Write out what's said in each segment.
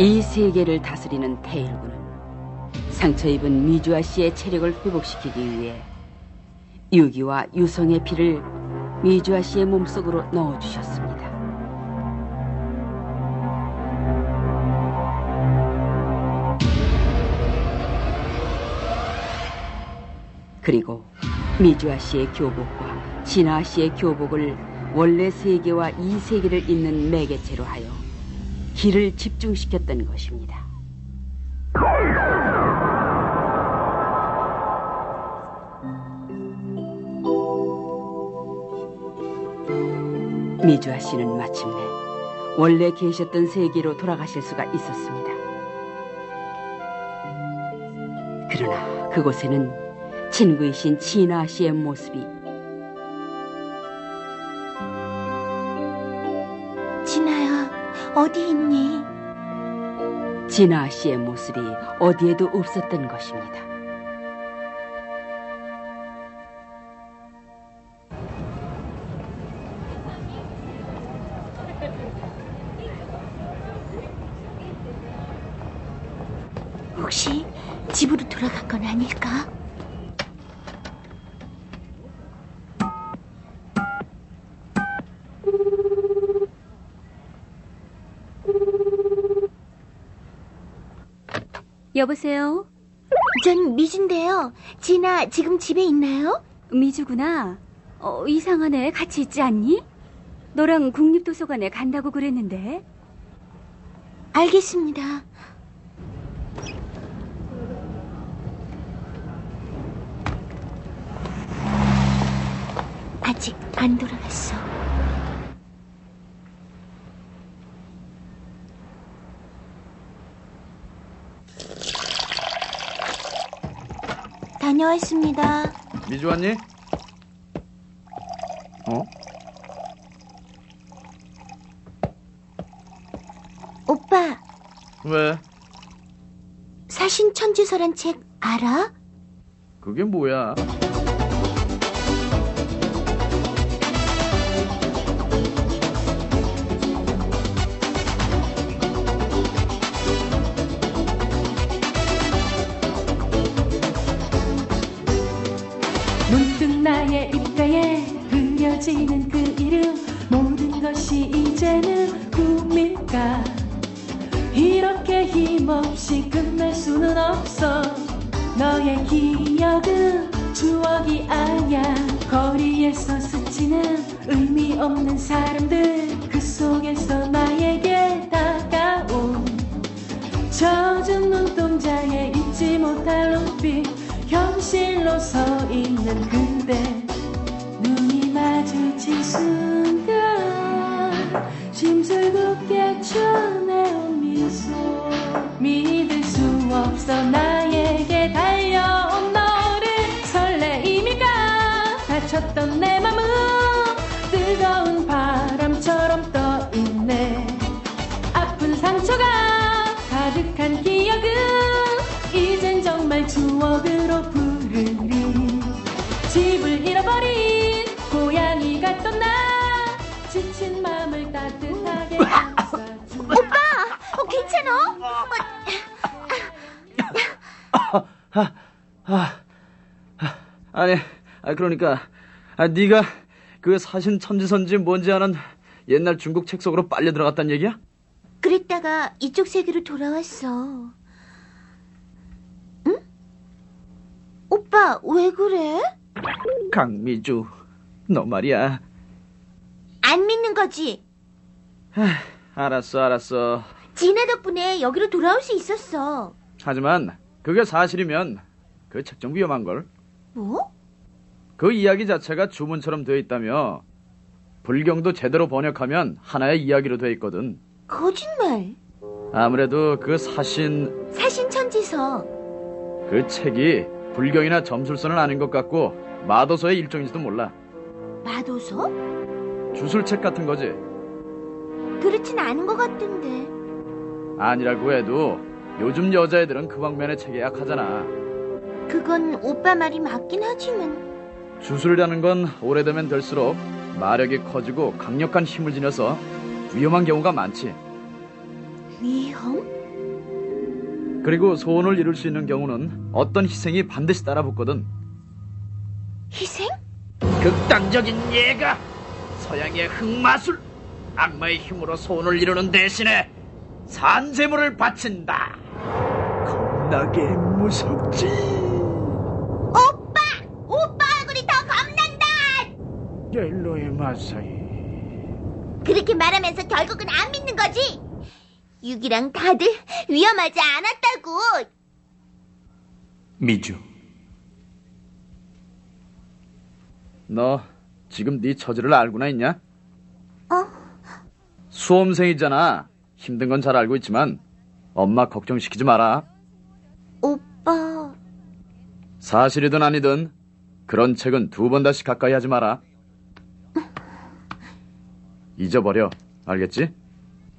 이 세계를 다스리는 태일군은 상처 입은 미주아 씨의 체력을 회복시키기 위해 유기와 유성의 피를 미주아 씨의 몸속으로 넣어주셨습니다. 그리고 미주아 씨의 교복과 진아 씨의 교복을 원래 세계와 이 세계를 잇는 매개체로 하여 길을 집중시켰던 것입니다. 미주아 씨는 마침내 원래 계셨던 세계로 돌아가실 수가 있었습니다. 그러나 그곳에는 친구이신 진아 씨의 모습이 어디 있니? 진아 씨의 모습이 어디에도 없었던 것입니다. 혹시 집으로 돌아간 건 아닐까? 여보세요? 전 미주인데요. 진아 지금 집에 있나요? 미주구나. 어, 이상하네. 같이 있지 않니? 너랑 국립도서관에 간다고 그랬는데. 알겠습니다. 아직 안 돌아갔어. 다녀왔습니다. 미주 왔니? 어? 오빠, 왜? 사신 천지서란 책 알아? 그게 뭐야? 그려지는 그 이름 모든 것이 이제는 꿈일까? 이렇게 힘없이 끝날 수는 없어. 너의 기억은 추억이 아냐 거리에서 스치는 의미 없는 사람들 그 속에서 나에게 다가온 젖은 눈동자에 잊지 못할 눈빛 현실로 서 있는 그대 눈이 마 아? 아, 아, 아, 아니, 아, 그러니까, 아, 네가 그 사신 천지선지 뭔지 아는 옛날 중국 책 속으로 빨려 들어갔단 얘기야? 그랬다가 이쪽 세계로 돌아왔어. 응? 오빠, 왜 그래? 강미주, 너 말이야. 안 믿는 거지? 알았어, 알았어. 진아 덕분에 여기로 돌아올 수 있었어. 하지만 그게 사실이면 그책좀 위험한 걸. 뭐? 그 이야기 자체가 주문처럼 되어 있다며. 불경도 제대로 번역하면 하나의 이야기로 되어 있거든. 거짓말. 아무래도 그 사신 사신 천지서. 그 책이 불경이나 점술서는 아닌 것 같고 마도서의 일종인지도 몰라. 마도서? 주술책 같은 거지. 그렇진 않은 것 같던데. 아니라고 해도 요즘 여자애들은 그 방면의 책에 약하잖아. 그건 오빠 말이 맞긴 하지만. 주술이라는 건 오래되면 될수록 마력이 커지고 강력한 힘을 지녀서 위험한 경우가 많지. 위험? 그리고 소원을 이룰 수 있는 경우는 어떤 희생이 반드시 따라붙거든. 희생? 극단적인 예가 서양의 흑마술 악마의 힘으로 소원을 이루는 대신에 산재물을 바친다. 겁나게 무섭지. 오빠! 오빠 얼굴이 더 겁난다! 옐로의 마사이. 그렇게 말하면서 결국은 안 믿는 거지? 육이랑 다들 위험하지 않았다고! 미주, 너 지금 네 처지를 알고나 있냐? 어? 수험생이잖아. 힘든 건 잘 알고 있지만 엄마 걱정시키지 마라. 오빠, 사실이든 아니든 그런 책은 두 번 다시 가까이 하지 마라. 잊어버려. 알겠지?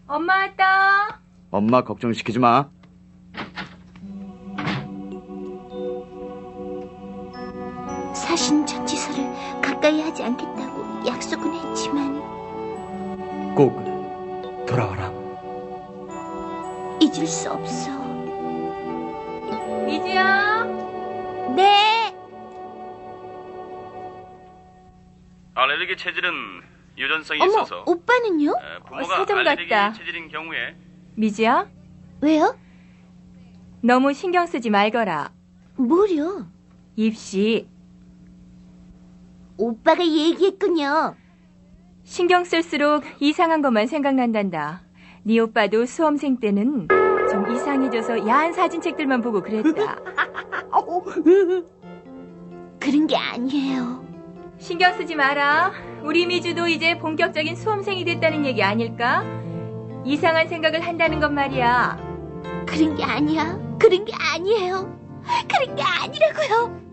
엄마 왔다. 엄마 걱정시키지 마. 알레르기 체질은 유전성이 어머, 있어서 오빠는요? 에, 부모가 사정 알레르기 같다. 체질인 경우에 미주야, 왜요? 너무 신경 쓰지 말거라. 뭐려? 입시 오빠가 얘기했군요. 신경 쓸수록 이상한 것만 생각난단다. 네 오빠도 수험생 때는 좀 이상해져서 야한 사진책들만 보고 그랬다. 그런 게 아니에요. 신경 쓰지 마라. 우리 미주도 이제 본격적인 수험생이 됐다는 얘기 아닐까? 이상한 생각을 한다는 건 말이야. 그런 게 아니야. 그런 게 아니에요. 그런 게 아니라고요.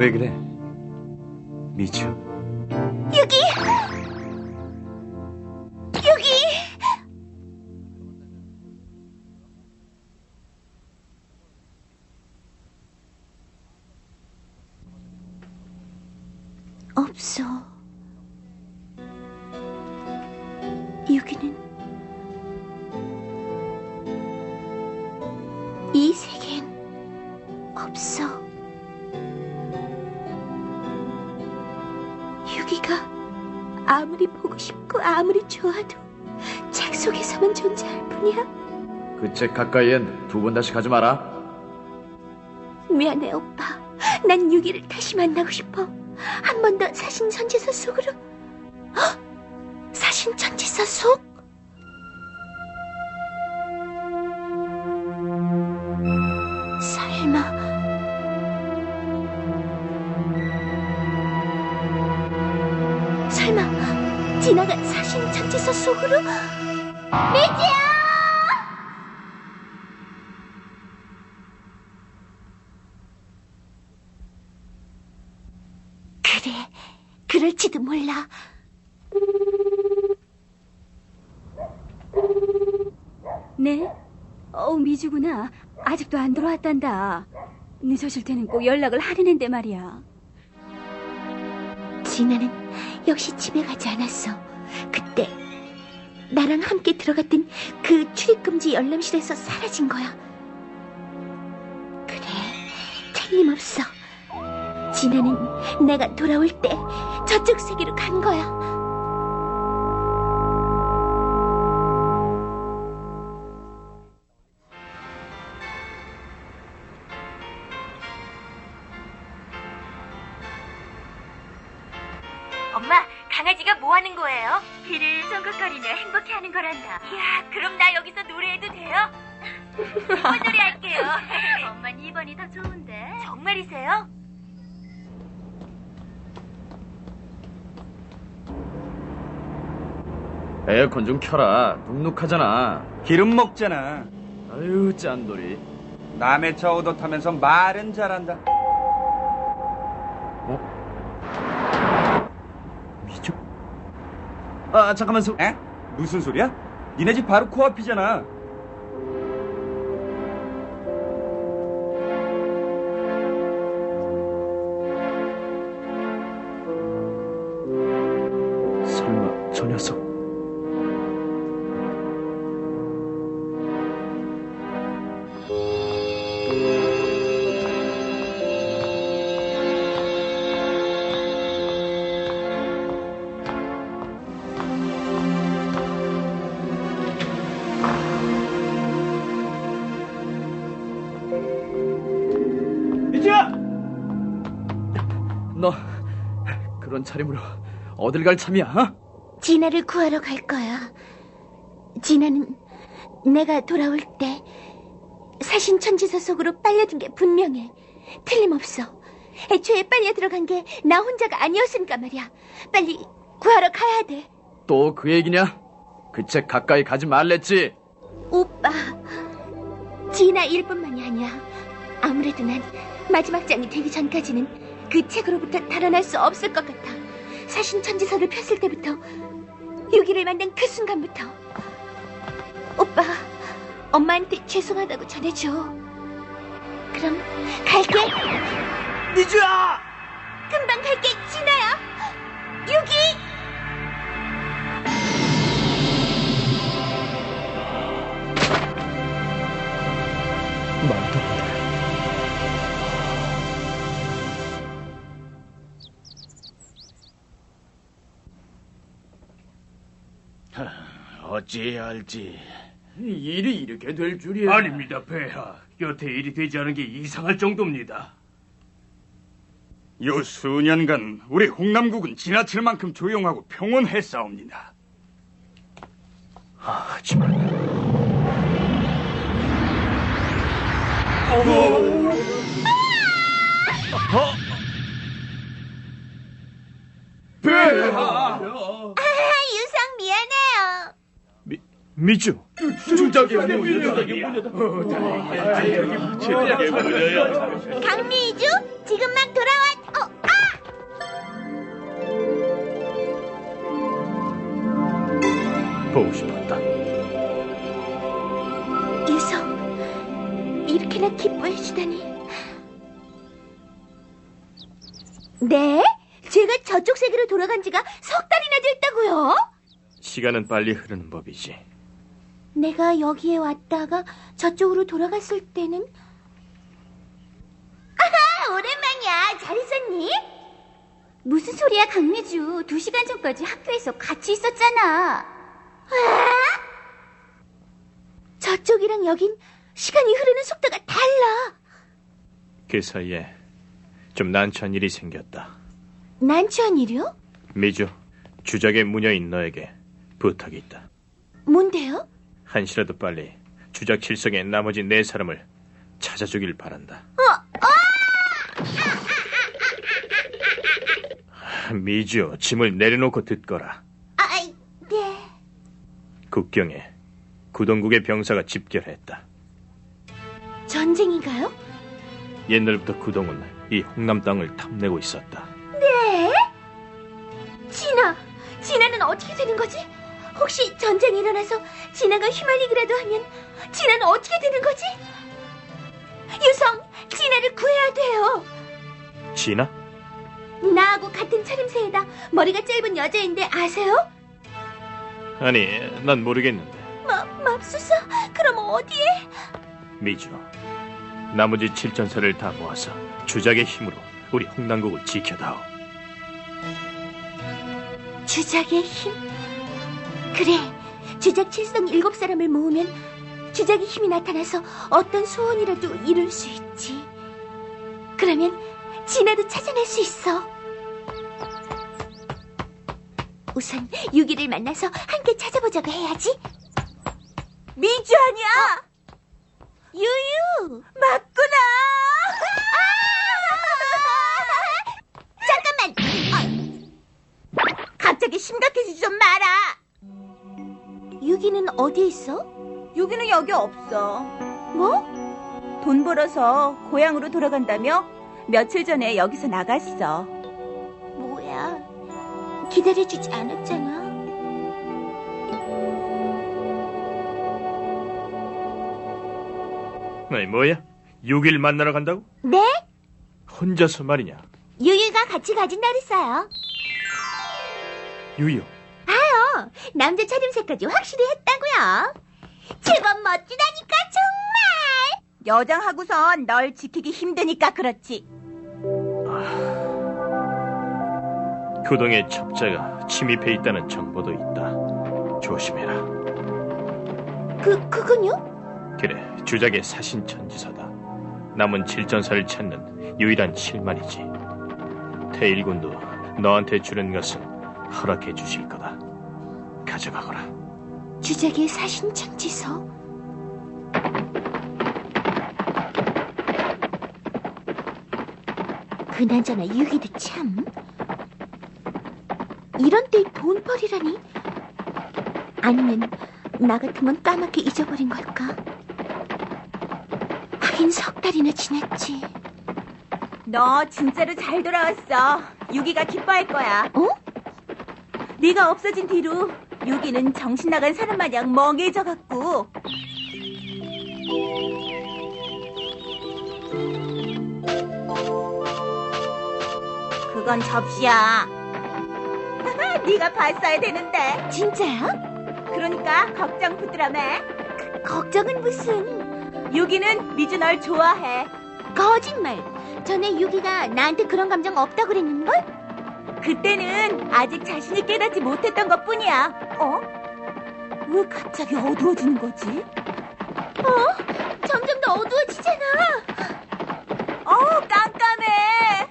왜 그래? 미주. 여기! 여기! 없어. 싶고 아무리 좋아도 책 속에서만 존재할 뿐이야. 그 책 가까이엔 두 번 다시 가지 마라. 미안해 오빠. 난 유기를 다시 만나고 싶어. 한 번 더 사신 전지서 속으로. 헉! 사신 전지서 속? 전지서 속으로? 미지야! 그래, 그럴지도 몰라. 네? 어, 미주구나. 아직도 안 들어왔단다. 늦어질 때는 꼭 연락을 하려는데 말이야. 진아는 역시 집에 가지 않았어. 그때 나랑 함께 들어갔던 그 출입금지 열람실에서 사라진 거야. 그래, 틀림없어. 진아는 내가 돌아올 때 저쪽 세계로 간 거야. 뭔 노래 할게요? 엄만 2번이 더 좋은데. 정말이세요? 에어컨 좀 켜라. 눅눅하잖아. 기름 먹잖아. 아유, 짠돌이. 남의 차 오도 타면서 말은 잘한다. 미주? 아, 잠깐만, 소... 에? 무슨 소리야? 니네 집 바로 코앞이잖아. 설마, 저 녀석. 너 그런 차림으로 어딜 갈 참이야? 어? 진아를 구하러 갈 거야. 진아는 내가 돌아올 때 사신 천지서 속으로 빨려든 게 분명해. 틀림없어. 애초에 빨려 들어간 게 나 혼자가 아니었으니까 말이야. 빨리 구하러 가야 돼. 또 그 얘기냐? 그 책 가까이 가지 말랬지. 오빠, 진아 일뿐만이 아니야. 아무래도 난 마지막 장이 되기 전까지는 그 책으로부터 달아날 수 없을 것 같아. 사신천지서를 폈을 때부터 유기를 만난 그 순간부터 오빠, 엄마한테 죄송하다고 전해줘. 그럼 갈게. 미주야! 금방 갈게, 진아야. 유기. 어찌해야 할지. 일이 이렇게 될 줄이야. 아닙니다, 폐하. 여태 일이 되지 않은 게 이상할 정도입니다. 요 수년간 우리 홍남국은 지나칠 만큼 조용하고 평온했사옵니다. 하지만 아, 유성 미안해요. 미주 강미주, 지금 막 돌아왔. 어, 아! 보고 싶었다. 유성, 이렇게나 기뻐해 주다니. 네? 제가 저쪽 세계로 돌아간 지가 석 달이나 됐다고요? 시간은 빨리 흐르는 법이지. 내가 여기에 왔다가 저쪽으로 돌아갔을 때는 아하 오랜만이야 잘 있었니? 무슨 소리야 강미주 두 시간 전까지 학교에서 같이 있었잖아 아? 저쪽이랑 여긴 시간이 흐르는 속도가 달라 그 사이에 좀 난처한 일이 생겼다. 난처한 일이요? 미주, 주작의 무녀인 너에게 부탁이 있다. 뭔데요? 한시라도 빨리 주작 칠성의 나머지 네 사람을 찾아주길 바란다. 미주, 짐을 내려놓고 듣거라. 아이 네 국경에 구동국의 병사가 집결했다. 전쟁인가요? 옛날부터 구동은 이 홍남 땅을 탐내고 있었다. 혹시 전쟁이 일어나서 진아가 휘말리기라도 하면 진아는 어떻게 되는 거지? 유성, 진아를 구해야 돼요. 진아? 나하고 같은 차림새에다 머리가 짧은 여자인데 아세요? 아니, 난 모르겠는데. 마, 맙소사, 그럼 어디에? 미주, 나머지 칠전사를 다 모아서 주작의 힘으로 우리 홍남국을 지켜다오. 주작의 힘? 그래, 주작 칠성 일곱 사람을 모으면 주작의 힘이 나타나서 어떤 소원이라도 이룰 수 있지. 그러면 진아도 찾아낼 수 있어. 우선 유기를 만나서 함께 찾아보자고 해야지. 미주 아니야? 유유! 맞구나. 잠깐만! 갑자기 심각해지지 좀 마라. 유기는 어디 있어? 여기는 여기 없어. 뭐? 돈 벌어서 고향으로 돌아간다며 며칠 전에 여기서 나갔어. 뭐야. 기다려주지 않았잖아. 아니 뭐야? 6일 만나러 간다고? 네? 혼자서 말이냐? 유유가 같이 가진 날 있어요. 유유. 아요. 남자 차림새까지 확실히 했다고요. 제법 멋지다니까 정말. 여장하고선 널 지키기 힘드니까 그렇지. 구동의 첩자가 침입해 있다는 정보도 있다. 조심해라. 그, 그건요? 그래, 주작의 사신 천지서다. 남은 질전사를 찾는 유일한 실만이지. 태일군도 너한테 주는 것은 허락해 주실 거다. 가져가거라. 주작의 사신천지서? 그나저나 유기도 참 이런 때에 돈벌이라니 아니면 나 같으면 까맣게 잊어버린 걸까 하긴 석 달이나 지났지 너 진짜로 잘 돌아왔어. 유기가 기뻐할 거야. 어? 네가 없어진 뒤로 유기는 정신 나간 사람 마냥 멍해져 갖고. 그건 접시야. 네가 봤어야 되는데. 진짜야? 그러니까 걱정 부드라며. 걱정은 무슨 유기는 미주 널 좋아해. 거짓말 전에 유기가 나한테 그런 감정 없다고 그랬는걸? 그때는 아직 자신이 깨닫지 못했던 것 뿐이야. 어? 왜 갑자기 어두워지는 거지? 어? 점점 더 어두워지잖아 어, 깜깜해.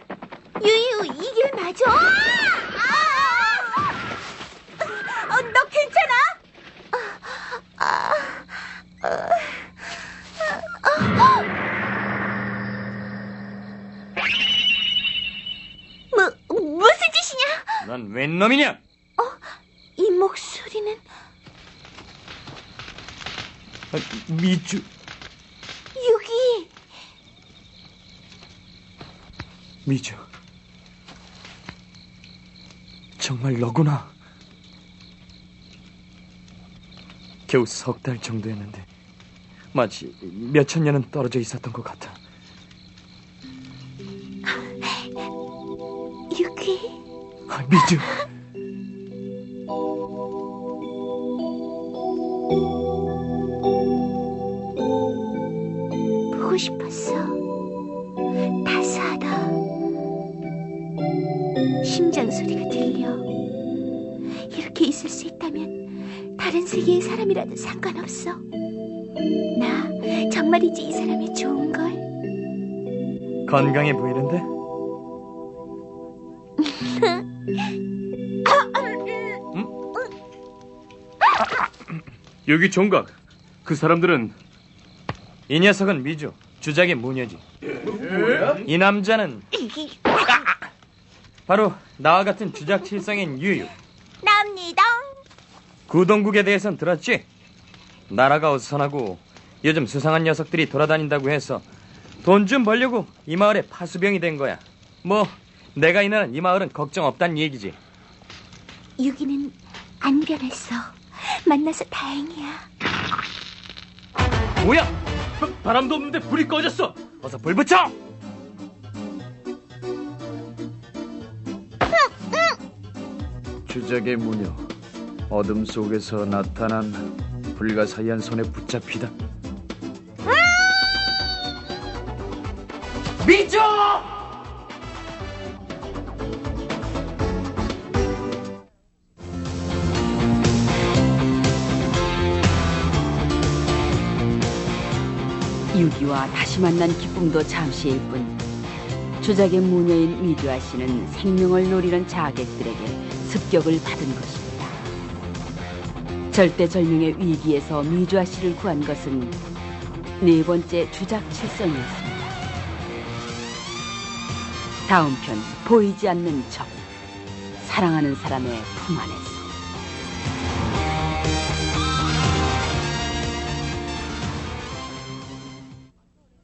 유유 이 길 맞아 어, 너 괜찮아? 뭐, 무슨 짓이냐? 넌 웬 놈이냐? 이 목소리는 아, 미주. 유기 미주. 정말 너구나. 겨우 석 달 정도였는데 마치 몇천 년은 떨어져 있었던 것 같아. 미주. 보고 싶었어 따스하다 심장 소리가 들려 이렇게 있을 수 있다면 다른 세계의 사람이라도 상관없어 나 정말이지 이 사람이 좋은 걸 건강해 보이는데? 여기 종각. 그 사람들은 이 녀석은 미주, 주작의 무녀지. 이 남자는 바로 나와 같은 주작 칠성인 유유. 납니다 구동국에 대해선 들었지? 나라가 어수선하고 요즘 수상한 녀석들이 돌아다닌다고 해서 돈 좀 벌려고 이 마을에 파수병이 된 거야. 뭐 내가 있는 이 마을은 걱정 없단 얘기지. 유기는 안 변했어 만나서 다행이야 뭐야? 바, 바람도 없는데 불이 꺼졌어. 어서 불 붙여! 주작의 무녀, 어둠 속에서 나타난 불가사의한 손에 붙잡히다. 미조! 유기와 다시 만난 기쁨도 잠시일 뿐 주작의 무녀인 미주아 씨는 생명을 노리는 자객들에게 습격을 받은 것입니다. 절대절명의 위기에서 미주아 씨를 구한 것은 네 번째 주작 칠성이었습니다. 다음 편 보이지 않는 적 사랑하는 사람의 품 안에서